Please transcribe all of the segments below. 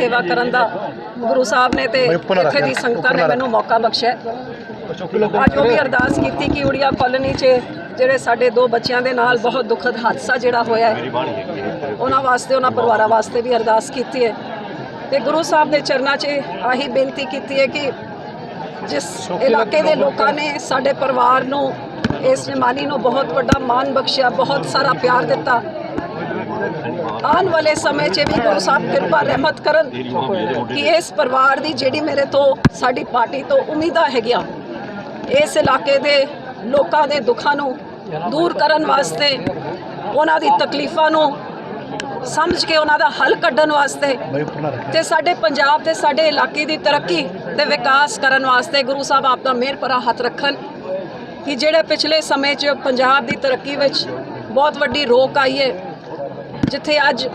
ਸੇਵਾ ਕਰਨ ਦਾ ਗੁਰੂ ਸਾਹਿਬ ਨੇ ਤੇ ਇੱਥੇ ਦੀ ਸੰਗਤਾਂ ਨੇ ਮੈਨੂੰ ਮੌਕਾ ਬਖਸ਼ਿਆ। ਅੱਜ ਉਹ ਵੀ ਅਰਦਾਸ ਕੀਤੀ ਕਿ ਉੜੀਆ ਕਾਲੋਨੀ 'ਚ ਜਿਹੜੇ ਸਾਡੇ ਦੋ ਬੱਚਿਆਂ ਦੇ ਨਾਲ ਬਹੁਤ ਦੁਖਦ ਹਾਦਸਾ ਜਿਹੜਾ ਹੋਇਆ ਹੈ ਉਹਨਾਂ ਵਾਸਤੇ ਉਹਨਾਂ ਪਰਿਵਾਰਾਂ ਵਾਸਤੇ ਵੀ ਅਰਦਾਸ ਕੀਤੀ ਹੈ। ਤੇ ਗੁਰੂ ਸਾਹਿਬ ਦੇ ਚਰਨਾਂ 'ਚ ਆਹੀ ਬੇਨਤੀ ਕੀਤੀ ਹੈ ਕਿ ਜਿਸ ਇਲਾਕੇ ਦੇ ਲੋਕਾਂ ਨੇ ਸਾਡੇ ਪਰਿਵਾਰ ਨੂੰ ਇਸ ਨਿਮਾਨੀ ਨੂੰ ਬਹੁਤ ਵੱਡਾ ਮਾਣ ਬਖਸ਼ਿਆ ਬਹੁਤ ਸਾਰਾ ਪਿਆਰ ਦਿੱਤਾ। ਆਉਣ ਵਾਲੇ ਸਮੇਂ 'ਚ ਵੀ ਗੁਰੂ ਸਾਹਿਬ ਕਿਰਪਾ ਰਹਿਮਤ ਕਰਨ ਕਿ ਇਸ ਪਰਿਵਾਰ ਦੀ ਜਿਹੜੀ ਮੇਰੇ ਤੋਂ, ਸਾਡੀ ਪਾਰਟੀ ਤੋਂ ਉਮੀਦਾਂ ਹੈਗੀਆਂ, ਇਸ ਇਲਾਕੇ ਦੇ ਲੋਕਾਂ ਦੇ ਦੁੱਖਾਂ ਨੂੰ ਦੂਰ ਕਰਨ ਵਾਸਤੇ, ਉਹਨਾਂ ਦੀ ਤਕਲੀਫਾਂ ਨੂੰ ਸਮਝ ਕੇ ਉਹਨਾਂ ਦਾ ਹੱਲ ਕੱਢਣ ਵਾਸਤੇ ਤੇ ਸਾਡੇ ਪੰਜਾਬ ਤੇ ਸਾਡੇ ਇਲਾਕੇ ਦੀ ਤਰੱਕੀ ਤੇ ਵਿਕਾਸ ਕਰਨ ਵਾਸਤੇ ਗੁਰੂ ਸਾਹਿਬ ਆਪ ਦਾ ਮਿਹਰ ਭਰਾ ਹੱਥ ਰੱਖਣ ਕਿ ਜਿਹੜੇ ਪਿਛਲੇ ਸਮੇਂ 'ਚ ਪੰਜਾਬ ਦੀ ਤਰੱਕੀ ਵਿੱਚ ਬਹੁਤ ਵੱਡੀ ਰੋਕ ਆਈ ਹੈ ਜਿੱਥੇ ਅੱਜ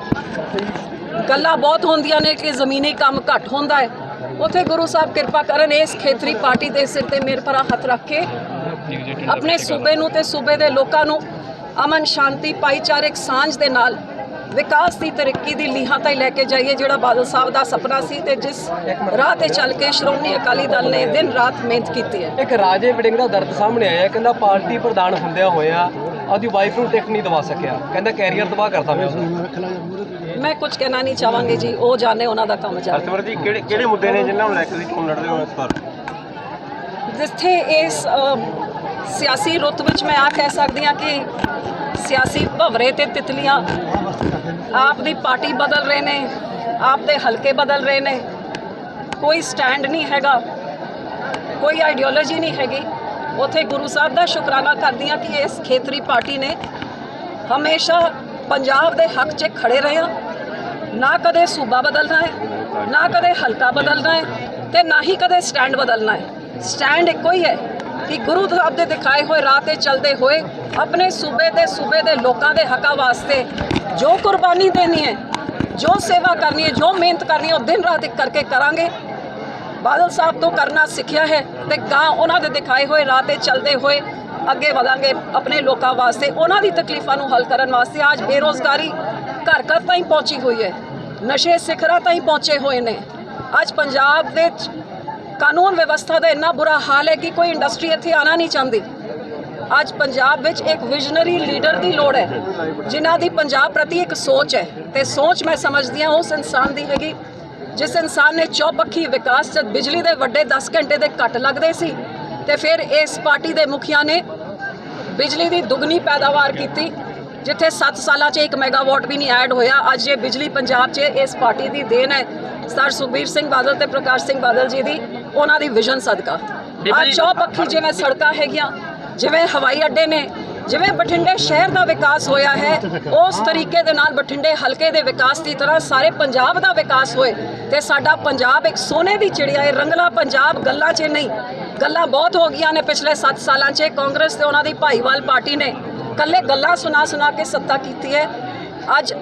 ਗੱਲਾਂ ਬਹੁਤ ਹੁੰਦੀਆਂ ਨੇ ਕਿ ਜ਼ਮੀਨੀ ਕੰਮ ਘੱਟ ਹੁੰਦਾ ਹੈ। ਉਥੇ ਗੁਰੂ ਸਾਹਿਬ ਕਿਰਪਾ ਕਰਨ ਇਸ ਖੇਤਰੀ ਪਾਰਟੀ ਦੇ ਸਿਰ ਤੇ ਮੇਰੇ ਭਰਾ ਹੱਥ ਰੱਖ ਕੇ ਆਪਣੇ ਸੂਬੇ ਨੂੰ ਤੇ ਸੂਬੇ ਦੇ ਲੋਕਾਂ ਨੂੰ ਅਮਨ ਸ਼ਾਂਤੀ, ਭਾਈਚਾਰਕ ਸਾਂਝ ਦੇ ਨਾਲ ਵਿਕਾਸ ਦੀ ਤਰੱਕੀ ਦੀ ਲੀਹਾਂ ਤਾਈਂ ਲੈ ਕੇ ਜਾਈਏ, ਜਿਹੜਾ ਬਾਦਲ ਸਾਹਿਬ ਦਾ ਸੁਪਨਾ ਸੀ ਤੇ ਜਿਸ ਰਾਹ ਤੇ ਚੱਲ ਕੇ ਸ਼੍ਰੋਮਣੀ ਅਕਾਲੀ ਦਲ ਨੇ ਦਿਨ ਰਾਤ ਮਿਹਨਤ ਕੀਤੀ ਹੈ। ਇੱਕ ਰਾਜੇ ਵੜਿੰਗ ਦਾ ਦਰਦ ਸਾਹਮਣੇ ਆਇਆ, ਕਹਿੰਦਾ ਪਾਰਟੀ ਪ੍ਰਧਾਨ ਹੁੰਦਿਆਂ ਹੋਇਆ ਆਪਦੀ ਵਾਈਫ ਨੂੰ ਟਿਕ ਨਹੀਂ ਦਵਾ ਸਕਿਆ। ਕਹਿੰਦਾ ਕੈਰੀਅਰ ਤਬਾਹ ਕਰਤਾ ਮੈਂ ਉਸਦਾ ਮੈਂ ਕੁਝ ਕਹਿਣਾ ਨਹੀਂ ਚਾਹਾਂਗੀ ਜੀ ਉਹ ਜਾਣੇ ਉਹਨਾਂ ਦਾ ਕੰਮ ਜਾਣੇ। ਹਰਸਿਮਰਤ ਜੀ ਕਿਹੜੇ ਕਿਹੜੇ ਮੁੱਦੇ ਨੇ ਜਿਨ੍ਹਾਂ ਨੂੰ ਲੈ ਕੇ ਤੁਸੀਂ ਚੋਣ ਲੜਦੇ ਹੋ ਇਸ ਵਾਰ? ਜਿੱਥੇ ਇਸ ਸਿਆਸੀ ਰੁੱਤ ਵਿੱਚ ਮੈਂ ਆ ਕਹਿ ਸਕਦੀ ਹਾਂ ਕਿ ਸਿਆਸੀ ਭਵਰੇ ਤੇ ਤਿਤਲੀਆਂ ਆਪ ਦੀ ਪਾਰਟੀ ਬਦਲ ਰਹੇ ਨੇ ਆਪ ਦੇ ਹਲਕੇ ਬਦਲ ਰਹੇ ਨੇ। ਕੋਈ ਸਟੈਂਡ ਨਹੀਂ ਹੈਗਾ ਕੋਈ ਆਈਡੀਓਲੋਜੀ ਨਹੀਂ ਹੈਗੀ। ਉੱਥੇ ਗੁਰੂ ਸਾਹਿਬ ਦਾ ਸ਼ੁਕਰਾਨਾ ਕਰਦੀ ਹਾਂ ਕਿ ਇਸ ਖੇਤਰੀ ਪਾਰਟੀ ਨੇ ਹਮੇਸ਼ਾ ਪੰਜਾਬ ਦੇ ਹੱਕ 'ਚ ਖੜੇ ਰਹੇ ਆ ਨਾ ਕਦੇ ਸੂਬਾ ਬਦਲਣਾ ਹੈ, ਨਾ ਕਦੇ ਹਲਕਾ ਬਦਲਣਾ ਹੈ ਤੇ ਨਾ ਹੀ ਕਦੇ ਸਟੈਂਡ ਬਦਲਣਾ ਹੈ। ਸਟੈਂਡ ਇੱਕੋ ਹੀ ਹੈ ਕਿ ਗੁਰੂ ਸਾਹਿਬ ਦੇ ਦਿਖਾਏ ਹੋਏ ਰਾਹ ਤੇ ਚੱਲਦੇ ਹੋਏ ਆਪਣੇ ਸੂਬੇ ਤੇ ਸੂਬੇ ਦੇ ਲੋਕਾਂ ਦੇ ਹੱਕਾਂ ਵਾਸਤੇ ਜੋ ਕੁਰਬਾਨੀ ਦੇਣੀ ਹੈ, ਜੋ ਸੇਵਾ ਕਰਨੀ ਹੈ, ਜੋ ਮਿਹਨਤ ਕਰਨੀ ਹੈ, ਉਹ ਦਿਨ ਰਾਤ ਇੱਕ ਕਰਕੇ ਕਰਾਂਗੇ। ਬਾਦਲ ਸਾਹਿਬ ਤੋਂ ਕਰਨਾ ਸਿੱਖਿਆ ਹੈ ਤੇ ਗਾਂ ਉਹਨਾਂ ਦੇ ਦਿਖਾਏ ਹੋਏ ਰਾਹ ਤੇ ਚੱਲਦੇ ਹੋਏ ਅੱਗੇ ਵਧਾਂਗੇ ਆਪਣੇ ਲੋਕਾਂ ਵਾਸਤੇ, ਉਹਨਾਂ ਦੀ ਤਕਲੀਫਾਂ ਨੂੰ ਹੱਲ ਕਰਨ ਵਾਸਤੇ ਅੱਜ ਬੇਰੋਜ਼ਗਾਰੀ ਘਰ ਘਰ ਤਾਈਂ ਪਹੁੰਚੀ ਹੋਈ ਹੈ, ਨਸ਼ੇ ਸਿਖਰਾਂ ਤਾਈਂ ਪਹੁੰਚੇ ਹੋਏ ਨੇ। ਅੱਜ ਪੰਜਾਬ ਵਿੱਚ ਕਾਨੂੰਨ ਵਿਵਸਥਾ ਦਾ ਇੰਨਾ ਬੁਰਾ ਹਾਲ ਹੈ ਕਿ ਕੋਈ ਇੰਡਸਟਰੀ ਇੱਥੇ ਆਣਾ ਨਹੀਂ ਚਾਹੁੰਦੀ। ਅੱਜ ਪੰਜਾਬ ਵਿੱਚ ਇੱਕ ਵਿਜ਼ਨਰੀ ਲੀਡਰ ਦੀ ਲੋੜ ਹੈ, ਜਿਨ੍ਹਾਂ ਦੀ ਪੰਜਾਬ ਪ੍ਰਤੀ ਇੱਕ ਸੋਚ ਹੈ ਤੇ ਸੋਚ ਮੈਂ ਸਮਝਦੀ ਹਾਂ ਉਸ ਇਨਸਾਨ ਦੀ ਹੈਗੀ ਜਿਸ ਇਨਸਾਨ ਨੇ ਚੌਪੱਖੀ ਵਿਕਾਸ ਜਦ ਬਿਜਲੀ ਦੇ ਵੱਡੇ 10 ਘੰਟੇ ਦੇ ਕੱਟ ਲੱਗਦੇ ਸੀ ਤੇ ਫਿਰ ਇਸ ਪਾਰਟੀ ਦੇ ਮੁਖੀਆਂ ਨੇ ਬਿਜਲੀ ਦੀ ਦੁੱਗਣੀ ਪੈਦਾਵਾਰ ਕੀਤੀ ਜਿੱਥੇ 7 ਸਾਲਾਂ 'ਚ 1 ਮੈਗਾਵਾਟ ਵੀ ਨਹੀਂ ਐਡ ਹੋਇਆ। ਅੱਜ ਇਹ ਬਿਜਲੀ ਪੰਜਾਬ 'ਚ ਇਸ ਪਾਰਟੀ ਦੀ ਦੇਣ ਹੈ। ਸਰ ਸੁਖਬੀਰ ਸਿੰਘ ਬਾਦਲ ਤੇ ਪ੍ਰਕਾਸ਼ ਸਿੰਘ ਬਾਦਲ ਜੀ ਦੀ ਉਹਨਾਂ ਦੀ ਵਿਜ਼ਨ ਸਦਕਾ। ਅੱਜ ਚੌਪੱਖੀ ਜਿਵੇਂ ਸੜਕਾਂ ਹੈਗੀਆਂ ਜਿਵੇਂ ਹਵਾਈ ਅੱਡੇ ਨੇ ਜਿਵੇਂ ਬਠਿੰਡੇ ਸ਼ਹਿਰ ਦਾ ਵਿਕਾਸ ਹੋਇਆ ਹੈ, ਉਸ ਤਰੀਕੇ ਦੇ ਨਾਲ ਬਠਿੰਡੇ ਹਲਕੇ ਦੇ ਵਿਕਾਸ ਦੀ ਤਰ੍ਹਾਂ ਸਾਰੇ ਪੰਜਾਬ ਦਾ ਵਿਕਾਸ ਹੋਏ ਤੇ ਸਾਡਾ ਪੰਜਾਬ ਇੱਕ ਸੋਨੇ ਦੀ ਚਿੜੀਆ ਹੈ ਰੰਗਲਾ ਪੰਜਾਬ ਗੱਲਾਂ 'ਚ ਨਹੀਂ। ਗੱਲਾਂ ਬਹੁਤ ਹੋ ਗਈਆਂ ਨੇ ਪਿਛਲੇ 7 ਸਾਲਾਂ 'ਚ, ਕਾਂਗਰਸ ਤੇ ਉਹਨਾਂ ਦੀ ਭਾਈਵਾਲ ਪਾਰਟੀ ਨੇ ਕੱਲੇ ਗੱਲਾਂ ਸੁਣਾ ਸੁਣਾ ਕੇ ਸੱਤਾ ਕੀਤੀ ਹੈ। ਅੱਜ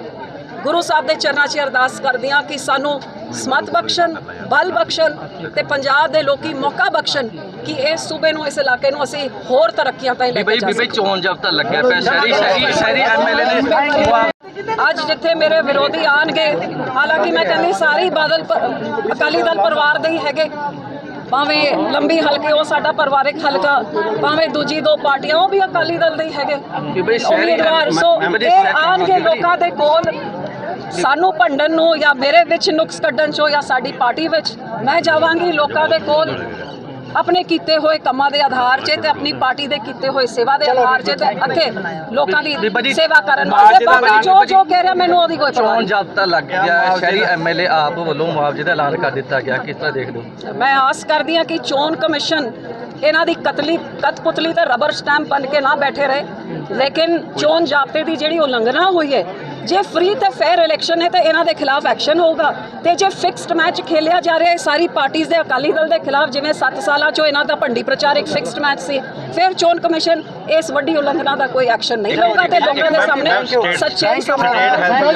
ਗੁਰੂ ਸਾਹਿਬ ਦੇ ਚਰਨਾਂ 'ਚ ਅਰਦਾਸ ਕਰਦੇ ਹਾਂ ਕਿ ਸਾਨੂੰ ਸਮਤ ਬਖਸ਼ਣ, ਬਲ ਬਖਸ਼ਣ ਤੇ ਪੰਜਾਬ ਦੇ ਲੋਕੀ ਮੌਕਾ ਬਖਸ਼ਣ। ਕਿ ਇਸ ਸੂਬੇ ਨੂੰ ਇਸ ਇਲਾਕੇ ਨੂੰ ਅਸੀਂ ਹੋਰ ਤਰੱਕੀਆਂ ਤਾਈਂ ਲੈ ਕੇ ਜਾ ਬਈ ਚੋਣ ਜਬਤਾ ਲੱਗਿਆ ਪਿਆ ਸ਼ਹਿਰੀ ਸ਼ਹਿਰੀ ਸ਼ਹਿਰੀ ਐਮਐਲਏ ਨੇ ਅੱਜ ਜਿੱਥੇ ਮੇਰੇ ਵਿਰੋਧੀ ਆਣਗੇ ਹਾਲਾਂਕਿ ਮੈਂ ਕਹਿੰਦੀ ਸਾਰੇ ਬਾਦਲ ਅਕਾਲੀ ਦਲ ਪਰਿਵਾਰ ਦੇ ਹੀ ਹੈਗੇ। ਭਾਵੇਂ ਲੰਬੀ ਹਲਕੇ ਉਹ ਸਾਡਾ ਪਰਿਵਾਰਕ ਹਲਕਾ ਭਾਵੇਂ ਦੂਜੀ ਦੋ ਪਾਰਟੀਆਂ ਉਹ ਵੀ ਅਕਾਲੀ ਦਲ ਦੇ ਹੀ ਹੈਗੇ। ਉਮੀਦਵਾਰ ਸੋ ਇਹ ਆਣਗੇ ਲੋਕਾਂ ਦੇ ਕੋਲ ਸਾਨੂੰ ਭੰਡਣ ਨੂੰ ਜਾਂ ਮੇਰੇ ਵਿੱਚ ਨੁਕਸ ਕੱਢਣ ਚੋਂ ਜਾਂ ਸਾਡੀ ਪਾਰਟੀ ਵਿੱਚ ਮੈਂ ਜਾਵਾਂਗੀ ਲੋਕਾਂ ਦੇ ਕੋਲ। ਆਪਣੇ ਕੀਤੇ ਹੋਏ ਕੰਮਾਂ ਦੇ ਆਧਾਰ 'ਚ ਤੇ ਆਪਣੀ ਪਾਰਟੀ ਦੇ ਕੀਤੇ ਹੋਏ ਸੇਵਾ ਦੇ ਆਧਾਰ 'ਚ ਤੇ ਅੱਗੇ ਲੋਕਾਂ ਦੀ ਸੇਵਾ ਕਰਨ ਵਾਸਤੇ ਬਾਕੀ ਐਲਾਨ ਜੋ ਜੋ ਕਹਿ ਰਿਹਾ ਮੈਨੂੰ ਉਹਦੀ ਕੋਈ ਚੋਣ ਜਬਤਾ ਲੱਗ ਗਿਆ ਸ਼ਹਿਰੀ ਐਮਐਲਏ ਆਪ ਵੱਲੋਂ ਮੁਆਵਜ਼ੇ ਦਾ ਐਲਾਨ ਕਰ ਦਿੱਤਾ ਗਿਆ ਕਿਸ ਤਰ੍ਹਾਂ ਦੇਖਦੇ ਹੋ? ਮੈਂ ਆਸ ਕਰਦੀ ਹਾਂ ਕਿ ਚੋਣ ਕਮਿਸ਼ਨ ਇਹਨਾਂ ਦੀ ਕਤਲੀ ਕਤਪੁਤਲੀ ਤੇ ਰਬਰ ਸਟੈਂਪ ਬਣ ਕੇ ਨਾ ਬੈਠੇ ਰਹੇ। ਲੇਕਿਨ ਚੋਣ ਜ਼ਾਬਤੇ ਦੀ ਜਿਹੜੀ ਉਲੰਘਣਾ ਹੋਈ ਹੈ ਜੇ ਫ੍ਰੀ ਤੇ ਫੇਅਰ ਇਲੈਕਸ਼ਨ ਹੈ ਤਾਂ ਇਹਨਾਂ ਦੇ ਖਿਲਾਫ ਐਕਸ਼ਨ ਹੋਊਗਾ। ਤੇ ਜੇ ਫਿਕਸਡ ਮੈਚ ਖੇਲਿਆ ਜਾ ਰਿਹਾ ਹੈ ਸਾਰੀ ਪਾਰਟੀਆਂ ਦੇ ਅਕਾਲੀ ਦਲ ਦੇ ਖਿਲਾਫ ਜਿਵੇਂ 7 ਸਾਲਾਂ ਚੋਂ ਇਹਨਾਂ ਦਾ ਭੰਡੀ ਪ੍ਰਚਾਰ ਇੱਕ ਫਿਕਸਡ ਮੈਚ ਸੀ ਫਿਰ ਚੋਣ ਕਮਿਸ਼ਨ ਇਸ ਵੱਡੀ ਉਲੰਘਣਾ ਦਾ ਕੋਈ ਐਕਸ਼ਨ ਨਹੀਂ ਲਊਗਾ ਤੇ ਲੋਕਾਂ ਦੇ ਸਾਹਮਣੇ ਸੱਚਾਈ ਸਾਹਮਣੇ